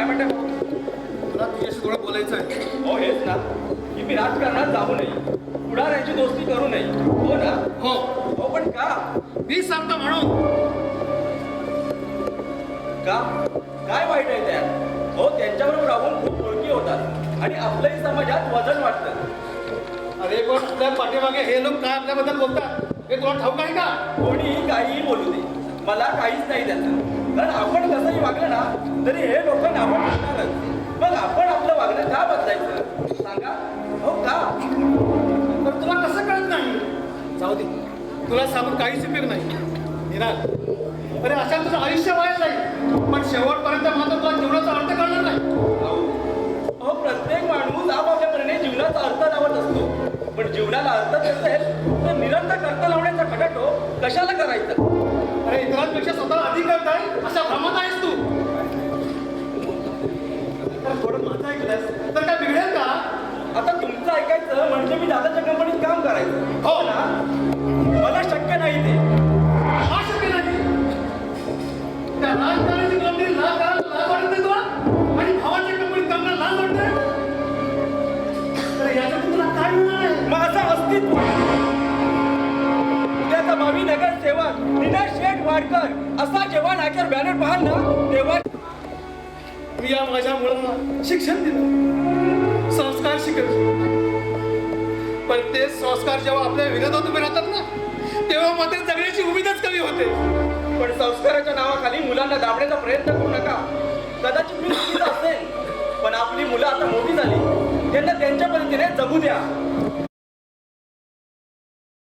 म्हणते? तुला तुझ्याशी थोडं बोलायचं आहे. हो हेच ना. की मी राजकारणात जाऊ नये. पुढाऱ्यांची दोस्ती करू नये. हो ना? हो. हो पण का? मी सांगतो म्हणून. का? काय वाईट आहे त्यात? हो त्यांच्याबरोबर राहून खूप ओळखी होतात. आणि आपलंही समाजात वजन वाटतं. अरे पण आपल्या पाठीमागे हे लोक काय आपल्याबद्दल बोलतात? हे तुला ठाऊक आहे का? कोणीही काहीही बोलू दे मला काहीच नाही त्याचं. कारण आपण कसंही वागलं ना तरी हे लोक नावं ठेवणारच. मग आपण आपलं वागणं का बदलायचं? सांगा. हो का? तर तुला कसं कळत नाही? जाऊ दे. तुला सांगून काहीच उपयोग नाही. निराल. अरे अशा तुझं आयुष्य वाया जाईल. पण शेवटपर्यंत मात्र तुला जीवनाचा अर्थ कळणार नाही. अहो अहो, प्रत्येक माणूस आपापल्या जीवनाचा अर्थ लावत असतो. पण जीवनाला अर्थ नसेल तर निरंतर अर्थ लावण्याचा खटाटो कशाला करायचं? अरे इतरांपेक्षा स्वतःला अधिक कळत आहे अशा भ्रमात आहेस तू. तर थोडं माझं ऐकलंस. तर काय बिघडेल का? आता तुमचं ऐकायचं म्हणजे मी दादाच्या कंपनीत काम करायचं. हो. ना? मला शक्य नाही ते. हा शक्य नाही? त्या राजकारणाची कंपनी लाज करायला लाज वाटत नाही तुला? आणि भावाच्या कंपनीत कामगार लाज तर याच्यातून तुला काय मिळणार आहे? माझं अस्तित्व. वाडकर असा जेव्हा नाक्यावर बॅनर पाहाल ना तेव्हा मी या माझ्या मुलांना शिक्षण दिलं. संस्कार शिकवले पण ते संस्कार जेव्हा आपल्या विरोधात उभे राहतात ना तेव्हा मात्र जगण्याची उमेदच कमी होते. पण संस्काराच्या नावाखाली मुलांना दाबण्याचा प्रयत्न करू नका. कदाचित मी असेल पण आपली मुलं आता मोठी झाली. त्यांना त्यांच्या पद्धतीने जगू द्या.